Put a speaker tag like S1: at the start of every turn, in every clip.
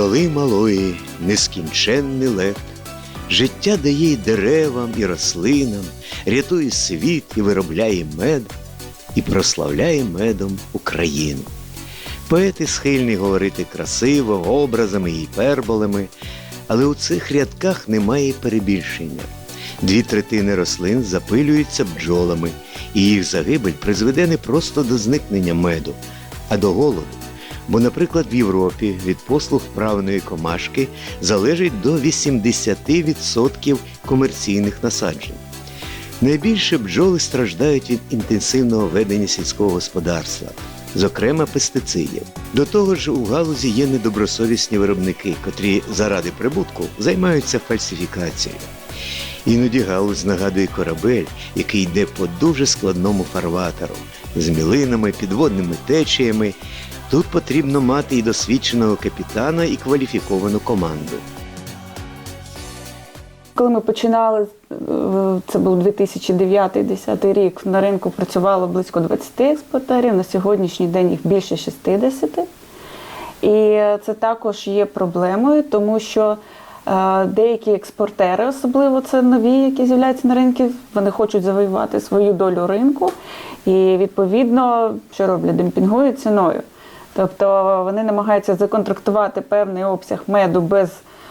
S1: Бджоли малої, нескінченний лет, життя дає й деревам і рослинам, рятує світ і виробляє мед, і прославляє медом Україну. Поети схильні говорити красиво, образами і гіперболами, але у цих рядках немає перебільшення. Дві третини рослин запилюються бджолами, і їх загибель призведе не просто до зникнення меду, а до голоду. Бо, наприклад, в Європі від послуг вправної комашки залежить до 80% комерційних насаджень. Найбільше бджоли страждають від інтенсивного ведення сільського господарства, зокрема пестицидів. До того ж, у галузі є недобросовісні виробники, котрі заради прибутку займаються фальсифікацією. Іноді галузь нагадує корабель, який йде по дуже складному фарватеру з мілинами, підводними течіями. Тут потрібно мати і досвідченого капітана, і кваліфіковану команду.
S2: Коли ми починали, е, це був 2009-2010 рік, на ринку працювало близько 20 експортерів, на сьогоднішній день їх більше 60. І це також є проблемою, тому що е, деякі експортери, особливо це нові, які з'являються на ринку, вони хочуть завоювати свою долю ринку і відповідно, що роблять, демпінгують ціною. Тобто вони намагаються законтрактувати певний обсяг меду без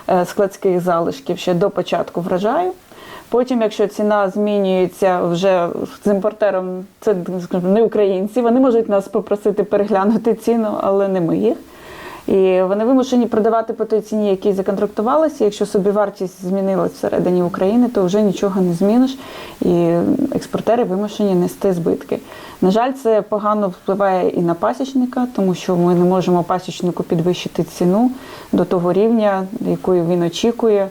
S2: е, складських залишків ще до початку врожаю. Потім, якщо ціна змінюється вже з імпортером, це скажімо, не українці, вони можуть нас попросити переглянути ціну, але не ми їх. І вони вимушені продавати по той ціні, якій законтрактувалися. Якщо собівартість змінилась всередині України, то вже нічого не зміниш, і експортери вимушені нести збитки. На жаль, це погано впливає і на пасічника, тому що ми не можемо пасічнику підвищити ціну до того рівня, якої він очікує.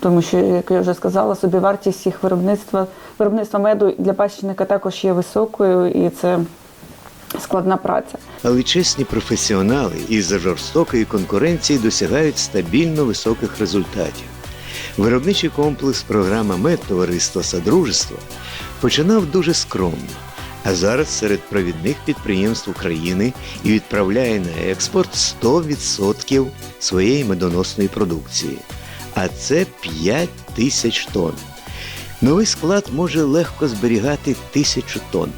S2: Тому що, як я вже сказала, собівартість їх виробництва виробництва меду для пасічника також є високою, і це складна праця.
S1: Але чесні професіонали із-за жорстокої конкуренції досягають стабільно високих результатів. Виробничий комплекс програма Мед Товариства Содружества починав дуже скромно, а зараз серед провідних підприємств України і відправляє на експорт 100% своєї медоносної продукції. А це 5 тисяч тонн. Новий склад може легко зберігати тисячу тонн.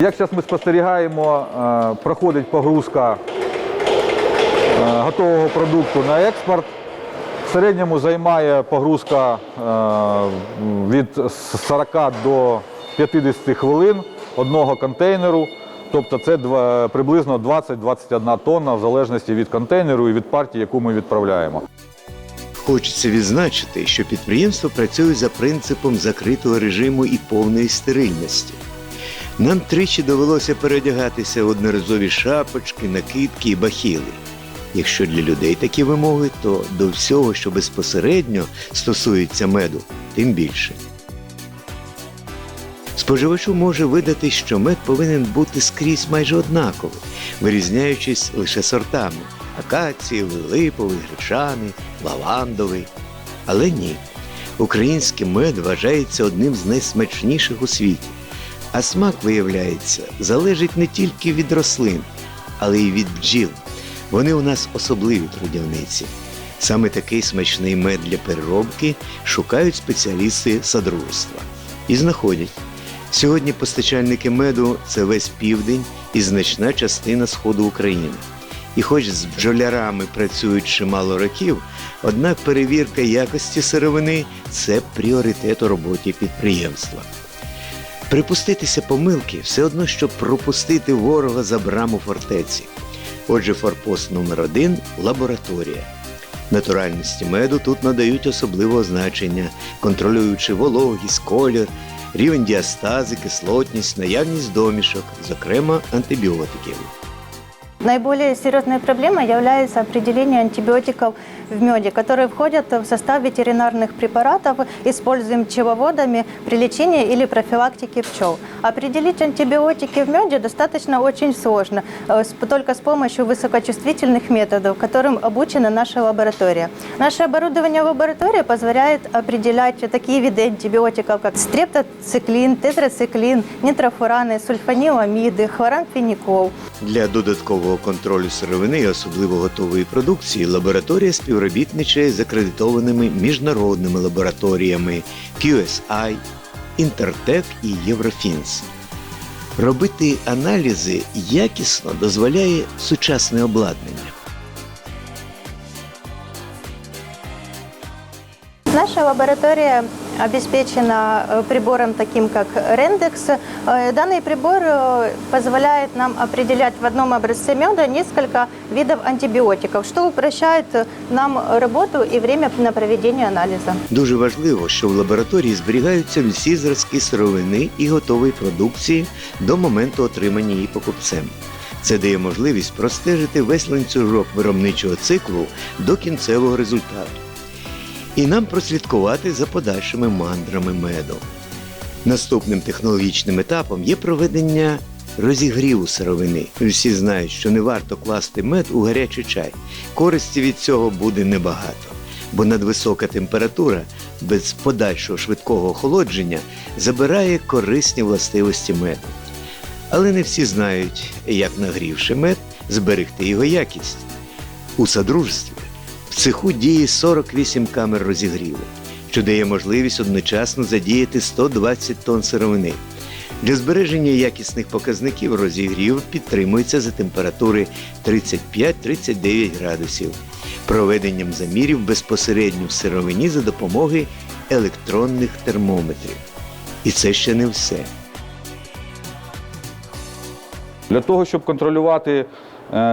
S3: Як зараз ми спостерігаємо, е, проходить погрузка е, готового продукту на експорт. В середньому займає погрузка е, від 40 до 50 хвилин одного контейнеру. Тобто це приблизно 20-21 тонна в залежності від контейнеру і від партії, яку ми відправляємо.
S1: Хочеться відзначити, що підприємство працює за принципом закритого режиму і повної стерильності. Нам тричі довелося переодягатися в одноразові шапочки, накидки і бахіли. Якщо для людей такі вимоги, то до всього, що безпосередньо стосується меду, тим більше. Споживачу може видати, що мед повинен бути скрізь майже однаковий, вирізняючись лише сортами акацієвий, липовий, гречаний, лавандовий. Але ні. Український мед вважається одним з найсмачніших у світі. А смак, виявляється, залежить не тільки від рослин, але й від бджіл. Вони у нас особливі трудівниці. Саме такий смачний мед для переробки шукають спеціалісти садружества і знаходять. Сьогодні постачальники меду це весь південь і значна частина сходу України. І хоч з бджолярами працюють чимало років, однак перевірка якості сировини це пріоритет у роботі підприємства. Припуститися помилки все одно, що пропустити ворога за браму фортеці. Отже, форпост номер один лабораторія. Натуральності меду тут надають особливого значення, контролюючи вологість, колір, рівень діастази, кислотність, наявність домішок, зокрема антибіотиків.
S4: Наиболее серьезной проблемой является определение антибиотиков в меде, которые входят в состав ветеринарных препаратов, используемых пчеловодами при лечении или профилактике пчел. Определить антибиотики в меде достаточно очень сложно, э, с- только с помощью высокочувствительных методов, которым обучена наша лаборатория. Наше оборудование в лаборатории позволяет определять такие виды антибиотиков, как стрептоциклин, тетрациклин, нитрофураны, сульфаниламиды, хлорамфеникол.
S1: Для додаткового контролю сировини, і особливо готової продукції, лабораторія співробітничає з акредитованими міжнародними лабораторіями QSI, Intertech і Єврофінс. Робити аналізи якісно дозволяє сучасне обладнання.
S4: Наша лаборатория обеспечена э, прибором таким как Рендекс. Э, Данный прибор э, позволяет нам определять в одном образце меда несколько видов антибиотиков, что упрощает э, нам работу и время на проведение анализа.
S1: Дуже важливо, що в лабораторії зберігаються всі зразки сировини і готової продукції до моменту отримання її покупцем. Це дає можливість простежити весь ланцюжок виробничого циклу до кінцевого результату. І нам прослідкувати за подальшими мандрами меду. Наступним технологічним етапом є проведення розігріву сировини. Всі знають, що не варто класти мед у гарячий чай. Користі від цього буде небагато, бо надвисока температура без подальшого швидкого охолодження забирає корисні властивості меду. Але не всі знають, як нагрівши мед, зберегти його якість. У содружестві в цеху діє 48 камер розігріву, що дає можливість одночасно задіяти 120 тонн сировини. Для збереження якісних показників розігрів підтримується за температури 35-39 градусів, проведенням замірів безпосередньо в сировині за допомогою електронних термометрів. І це ще не все.
S3: Для того, щоб контролювати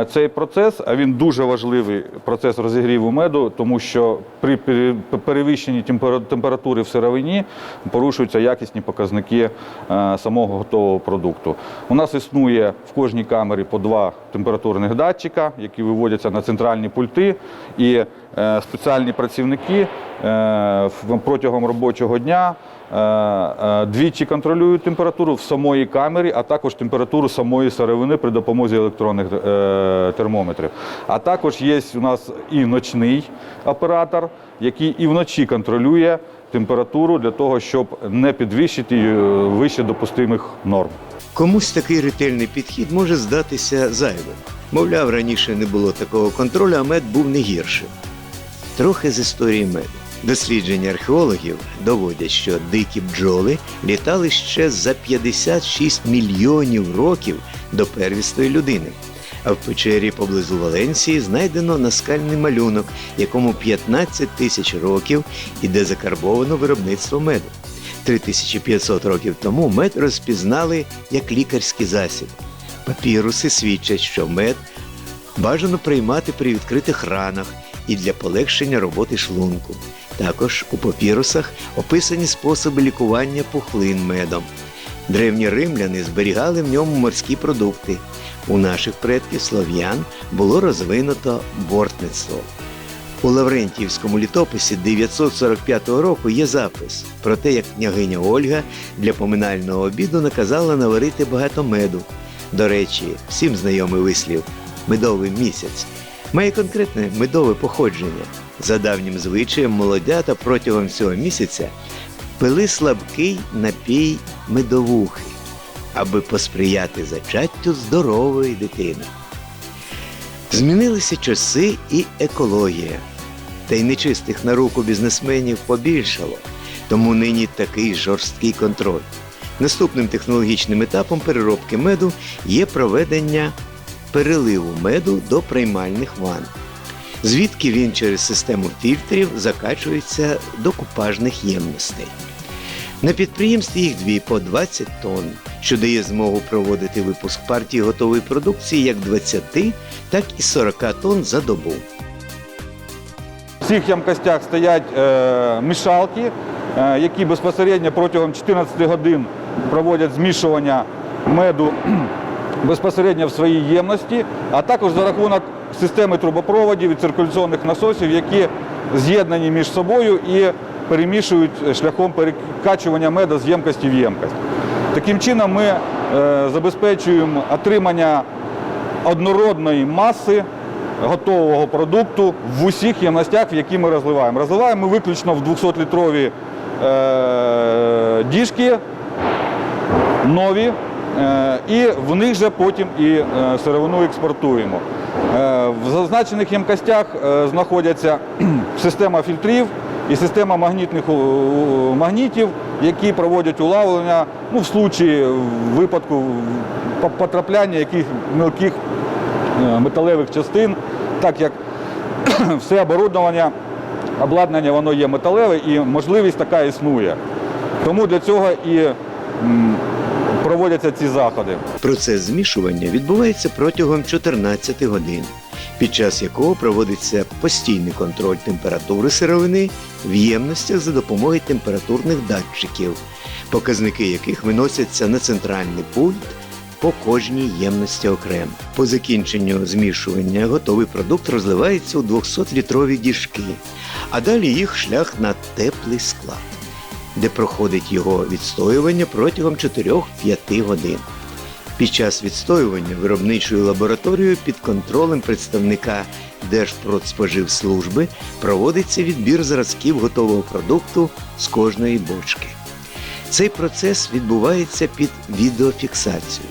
S3: цей процес, а він дуже важливий процес розігріву меду, тому що при перевищенні температури в сировині порушуються якісні показники е, самого готового продукту. У нас існує в кожній камері по два температурних датчика, які виводяться на центральні пульти, і е, спеціальні працівники е, протягом робочого дня е, е, двічі контролюють температуру в самої камері, а також температуру самої сировини при допомозі електронних е, термометрів. А також є у нас і ночний оператор, який і вночі контролює температуру для того, щоб не підвищити е, вище допустимих норм.
S1: Комусь такий ретельний підхід може здатися зайвим. Мовляв, раніше не було такого контролю, а мед був не гіршим. Трохи з історії меду. Дослідження археологів доводять, що дикі бджоли літали ще за 56 мільйонів років до первісної людини. А в печері поблизу Валенції знайдено наскальний малюнок, якому 15 тисяч років і де закарбовано виробництво меду. 3500 років тому мед розпізнали як лікарський засіб. Папіруси свідчать, що мед бажано приймати при відкритих ранах і для полегшення роботи шлунку. Також у папірусах описані способи лікування пухлин медом. Древні римляни зберігали в ньому морські продукти. У наших предків слов'ян було розвинуто бортництво. У Лаврентіївському літописі 945 року є запис про те, як княгиня Ольга для поминального обіду наказала наварити багато меду. До речі, всім знайомий вислів медовий місяць має конкретне медове походження. За давнім звичаєм молодята протягом цього місяця пили слабкий напій медовухи, аби посприяти зачаттю здорової дитини. Змінилися часи і екологія. Та й нечистих на руку бізнесменів побільшало, тому нині такий жорсткий контроль. Наступним технологічним етапом переробки меду є проведення переливу меду до приймальних ванн, звідки він через систему фільтрів закачується до купажних ємностей. На підприємстві їх дві по 20 тонн, що дає змогу проводити випуск партії готової продукції як 20, так і 40 тонн за добу.
S3: В цих ямкостях стоять е, мішалки, е, які безпосередньо протягом 14 годин проводять змішування меду безпосередньо в своїй ємності, а також за рахунок системи трубопроводів і циркуляційних насосів, які з'єднані між собою і перемішують шляхом перекачування меда з ємкості в ємкость. Таким чином ми е, забезпечуємо отримання однородної маси готового продукту в усіх ємностях, в які ми розливаємо. Розливаємо ми виключно в 200-літрові е, діжки, нові, і в них же потім і е, сировину експортуємо. Е, В зазначених ємкостях е, знаходяться система фільтрів і система магнітних магнітів, які проводять улавлення ну, в случаї випадку потрапляння яких мілких е, металевих частин, так як все оборудовання, обладнання воно є металеве і можливість така існує. Тому для цього і проводяться ці заходи.
S1: Процес змішування відбувається протягом 14 годин, під час якого проводиться постійний контроль температури сировини в ємностях за допомогою температурних датчиків, показники яких виносяться на центральний пульт по кожній ємності окремо. По закінченню змішування готовий продукт розливається у 200-літрові діжки, а далі їх шлях на теплий склад, де проходить його відстоювання протягом 4-5 годин. Під час відстоювання виробничою лабораторією під контролем представника Держпродспоживслужби проводиться відбір зразків готового продукту з кожної бочки. Цей процес відбувається під відеофіксацію.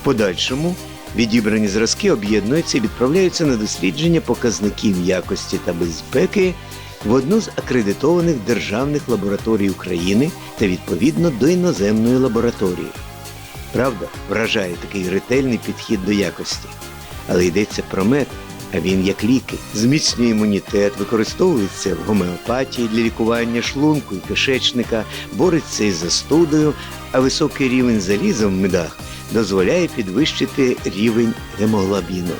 S1: В подальшому відібрані зразки об'єднуються і відправляються на дослідження показників якості та безпеки в одну з акредитованих державних лабораторій України та відповідно до іноземної лабораторії. Правда, вражає такий ретельний підхід до якості. Але йдеться про мед, а він як ліки. Зміцнює імунітет, використовується в гомеопатії для лікування шлунку і кишечника, бореться із застудою, а високий рівень заліза в медах дозволяє підвищити рівень гемоглобіну.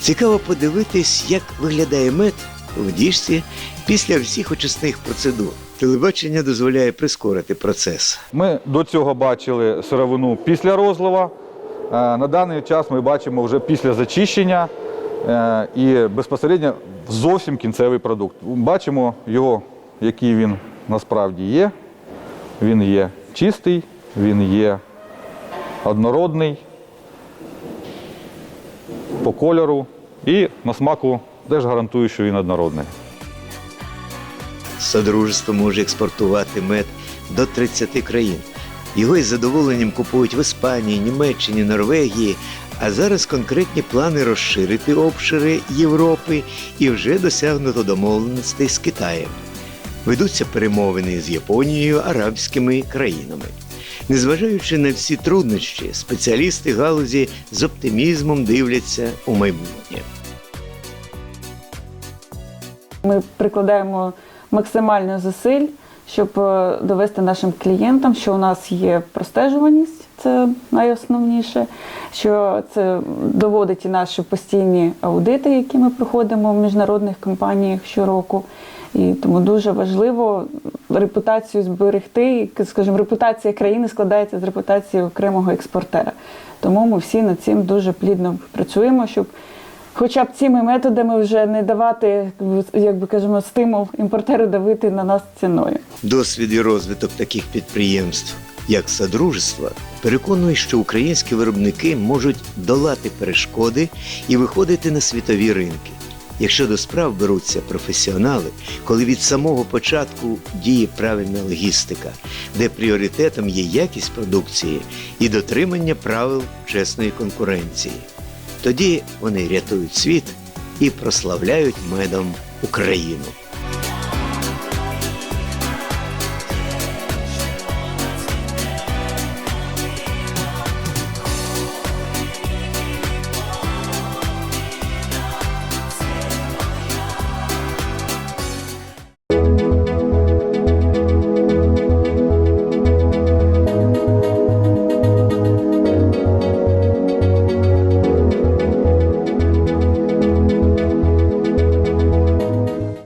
S1: Цікаво подивитись, як виглядає мед в діжці після всіх очисних процедур. Телебачення дозволяє прискорити процес.
S3: Ми до цього бачили сировину після розлива. Е, На даний час ми бачимо вже після зачищення е, і безпосередньо зовсім кінцевий продукт. Бачимо його, який він насправді є. Він є чистий, він є однородний по кольору і на смаку теж гарантую, що він однородний.
S1: Содружество може експортувати мед до 30 країн. Його із задоволенням купують в Іспанії, Німеччині, Норвегії. А зараз конкретні плани розширити обшири Європи і вже досягнуто домовленостей з Китаєм. Ведуться перемовини з Японією, арабськими країнами. Незважаючи на всі труднощі, спеціалісти галузі з оптимізмом дивляться у майбутнє.
S2: Ми прикладаємо максимально зусиль, щоб е, довести нашим клієнтам, що у нас є простежуваність, це найосновніше, що це доводить і наші постійні аудити, які ми проходимо в міжнародних компаніях щороку. І тому дуже важливо репутацію зберегти. Скажімо, репутація країни складається з репутації окремого експортера. Тому ми всі над цим дуже плідно працюємо, щоб хоча б цими методами вже не давати, як би кажемо, стимул імпортеру давити на нас ціною.
S1: Досвід і розвиток таких підприємств, як Содружества, переконує, що українські виробники можуть долати перешкоди і виходити на світові ринки. Якщо до справ беруться професіонали, коли від самого початку діє правильна логістика, де пріоритетом є якість продукції і дотримання правил чесної конкуренції, тоді вони рятують світ і прославляють медом Україну.